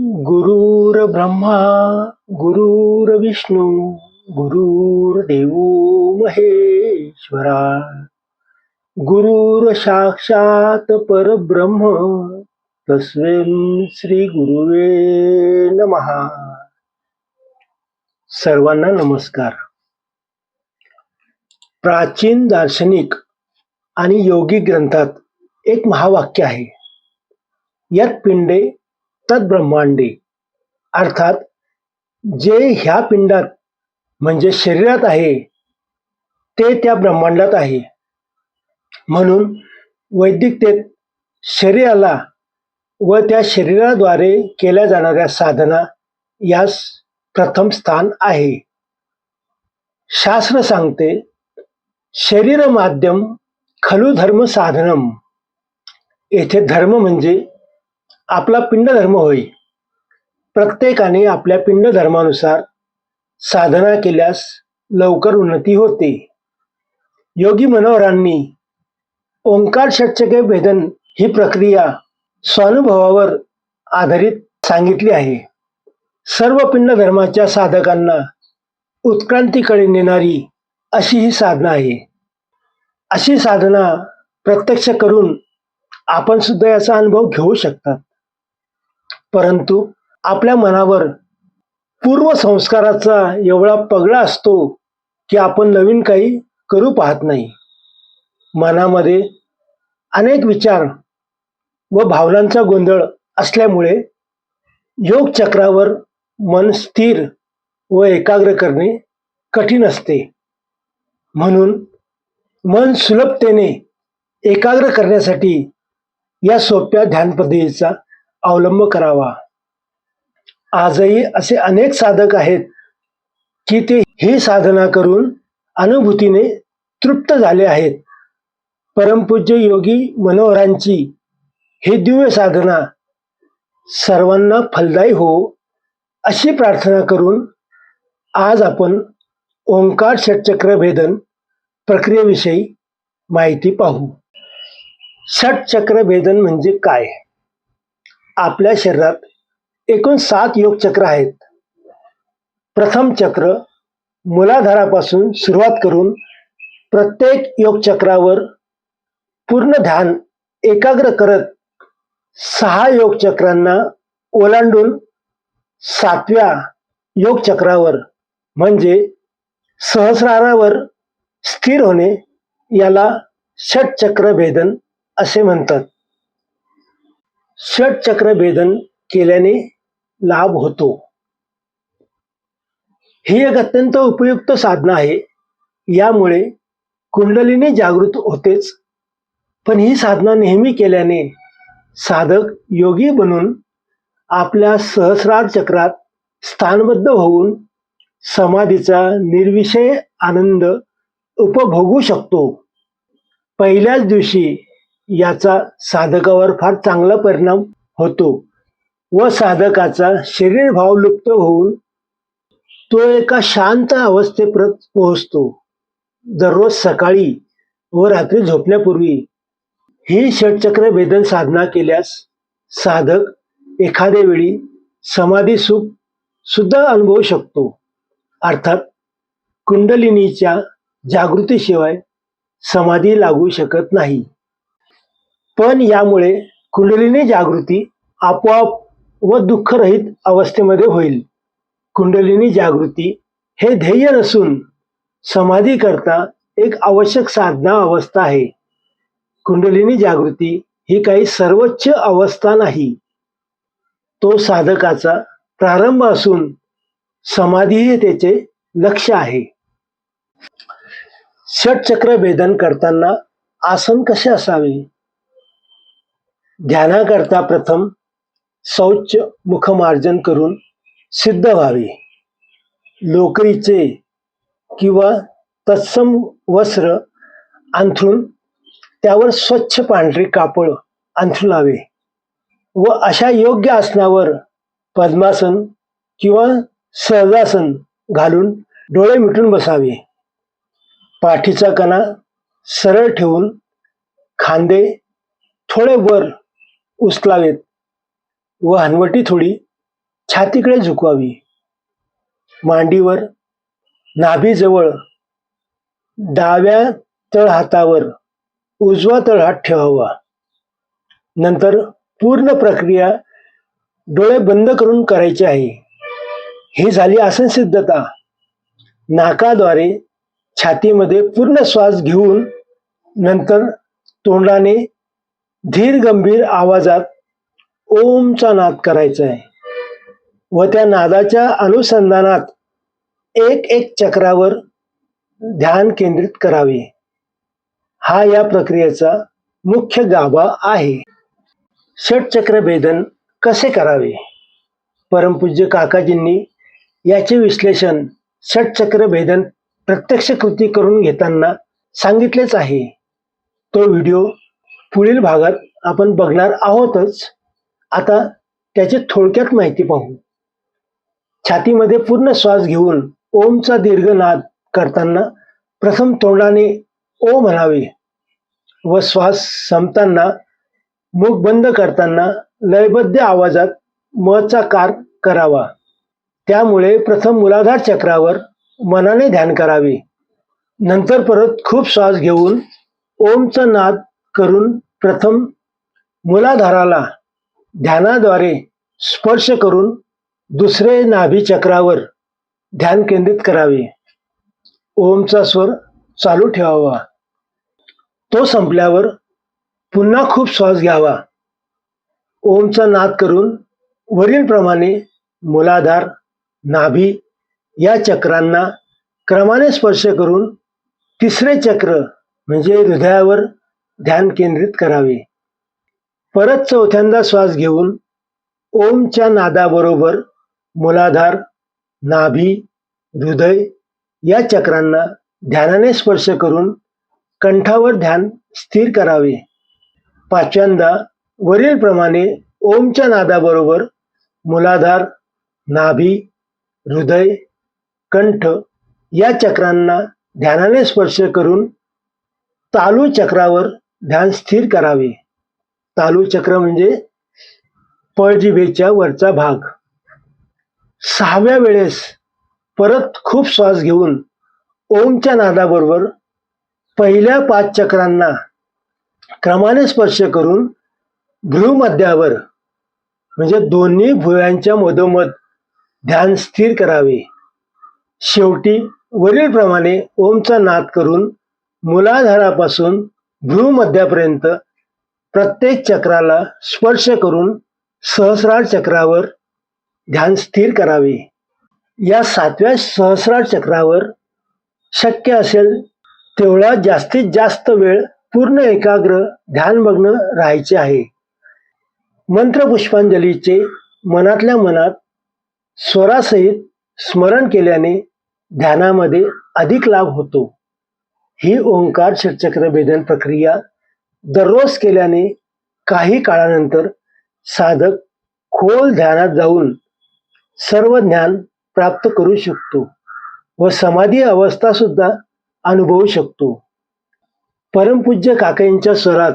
गुरुर ब्रह्मा गुरु विष्णू गुरुर्विष्णू गुरुर्देव महेश्वरा गुरुर साक्षात परब्रह्म तस्मै श्री गुरुवे नमहा सर्वांना नमस्कार। प्राचीन दार्शनिक आणि योगी ग्रंथात एक महावाक्य आहे यत पिंडे तद ब्रह्मांडे. अर्थात जे ह्या पिंडात म्हणजे शरीरात आहे ते त्या ब्रह्मांडात आहे. म्हणून वैदिकतेत शरीराला व त्या शरीराद्वारे केल्या जाणाऱ्या साधना यास प्रथम स्थान आहे. शास्त्र सांगते शरीर माध्यम खलु धर्म साधनम. येथे धर्म म्हणजे आपला पिंड धर्म होय प्रत्येकाने आपल्या पिंड धर्मानुसार साधना केल्यास लवकर उन्नती होते. योगी मनोहरांनी ओंकार षटचके भेदन ही प्रक्रिया स्वानुभवावर आधारित सांगितली आहे. सर्व पिंड धर्माच्या साधकांना उत्क्रांतीकडे नेणारी अशी ही साधना आहे. अशी साधना प्रत्यक्ष करून आपण सुद्धा याचा अनुभव घेऊ शकतात. परंतु आपल्या मनावर पूर्व संस्काराचा एवढा पगडा असतो की आपण नवीन काही करू पाहत नाही. मनामध्ये अनेक विचार व भावनांचा गोंधळ असल्यामुळे योगचक्रावर मन स्थिर व एकाग्र करणे कठीण असते. म्हणून मन सुलभतेने एकाग्र करण्यासाठी या सोप्या ध्यानपद्धतीचा अवलंब करावा. आजही असे अनेक साधक आहेत की ते ही साधना करून अनुभूतीने तृप्त झाले आहेत. परमपूज्य योगी मनोहरांची ही दिव्य साधना सर्वांना फलदायी हो अशी प्रार्थना करून आज आपण ओंकार षटचक्र भेदन प्रक्रियेविषयी माहिती पाहू. षटचक्र भेदन म्हणजे काय? आपल्या शरीरात एकूण सात योग चक्र आहेत. प्रथम चक्र मूलाधारापासून सुरुवात करून प्रत्येक योग चक्रावर पूर्ण ध्यान एकाग्र करत सहा योग चक्रांना ओलांडून सातव्या योग चक्रावर म्हणजे सहस्रारावर स्थिर होणे याला षटचक्र भेदन असे म्हणतात. षटचक्र भेदन केल्याने लाभ होतो. ही एक अत्यंत उपयुक्त साधना आहे. यामुळे कुंडलीने जागृत होतेच. पण ही साधना नेहमी केल्याने साधक योगी बनून आपल्या सहस्रार चक्रात स्थानबद्ध होऊन समाधीचा निर्विषय आनंद उपभोगू शकतो. पहिल्याच दिवशी याचा साधकावर फार चांगला परिणाम होतो व साधकाचा शरीर भाव लुप्त होऊन तो एका शांत अवस्थेप्रत पोहोचतो. दररोज सकाळी व रात्री झोपण्यापूर्वी ही षटचक्र भेदन साधना केल्यास साधक एखाद्या वेळी समाधी सुख सुद्धा अनुभवू शकतो. अर्थात कुंडलिनीच्या जागृतीशिवाय समाधी लागू शकत नाही. पण यामुळे कुंडलिनी जागृती आपोआप व दुःखरहित अवस्थेमध्ये होईल. कुंडलिनी जागृती हे ध्येय नसून समाधी करता एक आवश्यक साधना अवस्था आहे. कुंडलिनी जागृती ही काही सर्वोच्च अवस्था नाही. तो साधकाचा प्रारंभ असून समाधी हे त्याचे लक्ष आहे. षटचक्र वेदन करताना आसन कसे असावे? ध्यानाकरता प्रथम शौच मुखमार्जन करून सिद्ध व्हावे. लोकरीचे किंवा तत्सम वस्त्र अंथरून त्यावर स्वच्छ पांढरे कापड अंथरुणावे व अशा योग्य आसनावर पद्मासन किंवा सहजासन घालून डोळे मिटून बसावे. पाठीचा कणा सरळ ठेवून खांदे थोडे वर उचलावेत व हनवटी थोडी छातीकडे झुकवावी. मांडीवर नाभीजवळ डाव्या तळहातावर उजवा तळहात ठेवावा. नंतर पूर्ण प्रक्रिया डोळे बंद करून करायची आहे. ही झाली आसन सिद्धता. नाकाद्वारे छातीमध्ये पूर्ण श्वास घेऊन नंतर तोंडाने धीर गंभीर आवाजात ओमचा नाद करायचा आहे. व त्या नादाच्या अनुसंधानात एक एक चक्रावर ध्यान केंद्रित करावे. हा या प्रक्रियेचा मुख्य गाभा आहे. षटचक्र भेदन कसे करावे? परमपूज्य काकाजींनी याचे विश्लेषण षटचक्र भेदन प्रत्यक्ष कृती करून घेताना सांगितलेच आहे. तो व्हिडिओ पुढील भागात आपण बघणार आहोतच. आता त्याची थोडक्यात माहिती पाहू. छातीमध्ये पूर्ण श्वास घेऊन ओमचा दीर्घ नाद करताना प्रथम तोंडाने ओ म्हणावे व श्वास संपताना मुख बंद करताना लयबद्ध आवाजात मचा कार करावा. त्यामुळे प्रथम मुलाधार चक्रावर मनाने ध्यान करावे. नंतर परत खूप श्वास घेऊन ओमचा नाद करून प्रथम मुलाधाराला ध्यानाद्वारे स्पर्श करून दुसरे नाभी चक्रावर ध्यान केंद्रित करावे. ओमचा स्वर चालू ठेवावा. तो संपल्यावर पुन्हा खूप श्वास घ्यावा. ओमचा नाद करून वरीलप्रमाणे मुलाधार नाभी या चक्रांना क्रमाने स्पर्श करून तिसरे चक्र म्हणजे हृदयावर ध्यान केंद्रित करावे. परत चौथ्यांदा श्वास घेऊन ओमच्या नादाबरोबर मुलाधार नाभी हृदय या चक्रांना ध्यानाने स्पर्श करून कंठावर ध्यान स्थिर करावे. पाचव्यांदा वरीलप्रमाणे ओमच्या नादाबरोबर मुलाधार नाभी हृदय कंठ या चक्रांना ध्यानाने स्पर्श करून तालू चक्रावर ध्यान स्थिर करावे. तालू चक्र म्हणजे पळजिभेच्या वरचा भाग. सहाव्या वेळेस परत खूप श्वास घेऊन ओमच्या नादाबरोबर पहिल्या पाच चक्रांना क्रमाने स्पर्श करून भ्रूमध्यावर म्हणजे दोन्ही भुयांच्या मधोमध ध्यान स्थिर करावे. शेवटी वरील प्रमाणे ओमचा नाद करून मुलाधारापासून भ्रूमध्यापर्यंत प्रत्येक चक्राला स्पर्श करून सहस्रार चक्रावर ध्यान स्थिर करावे. या सातव्या सहस्रार चक्रावर शक्य असेल तेवढा जास्तीत जास्त वेळ पूर्ण एकाग्र ध्यानमग्न राहायचे आहे. मंत्र पुष्पांजलीचे मनातल्या मनात स्वरासहित स्मरण केल्याने ध्यानामध्ये अधिक लाभ होतो. ही ओंकार षटचक्र भेदन प्रक्रिया दररोज केल्याने काही काळानंतर साधक खोल ध्यानात जाऊन सर्व ज्ञान प्राप्त करू शकतो व समाधी अवस्था सुद्धा अनुभवू शकतो. परमपूज्य काकांच्या स्वरात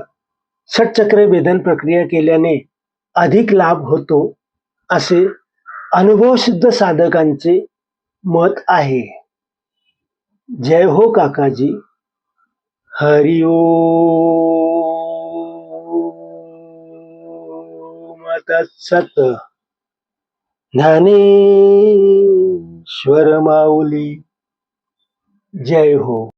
षटचक्र वेदन प्रक्रिया केल्याने अधिक लाभ होतो असे अनुभवसिद्ध साधकांचे मत आहे. जय हो काकाजी. हरि ओम तत्सत ज्ञानेश्वर माऊली। जय हो।